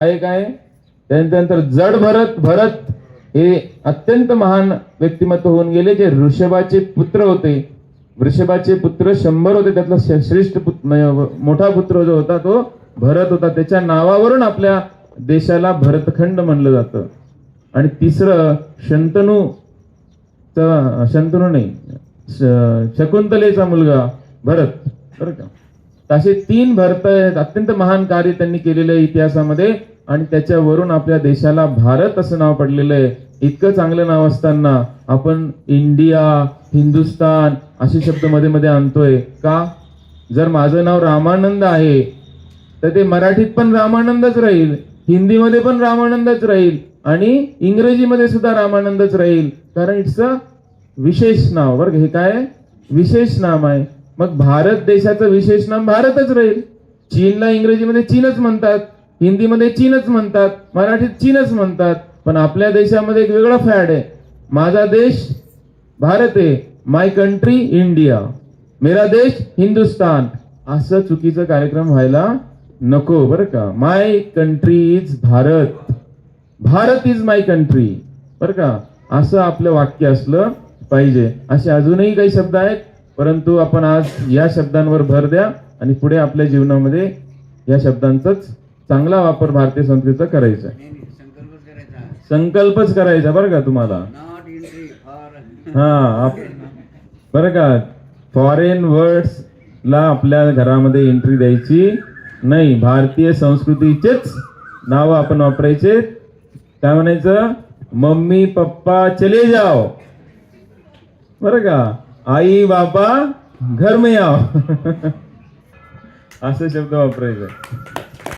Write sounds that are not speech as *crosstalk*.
आहे काय? त्यानंतर जड भरत भरत हे अत्यंत महान व्यक्तिमत्व होऊन गेले जे ऋषभाचे पुत्र होते. वृषभाचे पुत्र शंभर होते त्यातला श्रेष्ठ म्हणजे मोठा पुत्र जो होता तो भरत होता. त्याच्या नावावरून आपल्या देशाला भरतखंड म्हणलं जातं. आणि तिसरं शंतनू शंतनू नाही श- शकुंतलेचा मुलगा भरत. बरं का? असे तीन भरत आहेत अत्यंत महान कार्य त्यांनी केलेलं आहे इतिहासामध्ये. आणि त्याच्यावरून आपल्या देशाला भारत असं नाव पडलेलं आहे. इतकं चांगलं नाव असताना आपण इंडिया हिंदुस्तान असे शब्दमध्ये मध्ये आणतोय. का? जर माझं नाव रामानंद आहे तर ते मराठीत पण रामानंदच राहील हिंदीमध्ये पण रामानंदच राहील आणि इंग्रजीमध्ये सुद्धा रामानंदच राहील. कारण इट्स अ विशेष नाव. बरं हे काय? विशेष नाम आहे. मग भारत देशाचं विशेष नाम भारतच राहील. चीनला इंग्रजीमध्ये चीनच म्हणतात हिंदीमध्ये चीनच म्हणतात मराठीत चीनच म्हणतात. पण आपल्या देशामध्ये एक वेगळा फॅड आहे. माझा देश भारत आहे. माय कंट्री इंडिया मेरा देश हिंदुस्तान. असं चुकीचं कार्यक्रम व्हायला नको बरं का. My country is Bharat. Bharat is my country बरं का. असं आपलं वाक्य असलं पाहिजे. असे अजूनही काही शब्द आहेत? परंतु आपण आज या शब्दांवर भर द्या आणि पुढे आपल्या जीवनामध्ये या शब्दांचाच चांगला वापर भारतीय संस्कृतीचा करायचा. संकल्पच करायचा. बरं का तुम्हाला? हा बरं का? फॉरेन वर्ड्स ला आपल्या घरामध्ये एंट्री द्यायची नाही. भारतीय संस्कृतीचेच नाव आपण वापरायचे. काय म्हणायचं? मम्मी पप्पा चले जाओ. बरं का? आई बापा घर में आओ. *laughs* असे शब्द वापरायचे.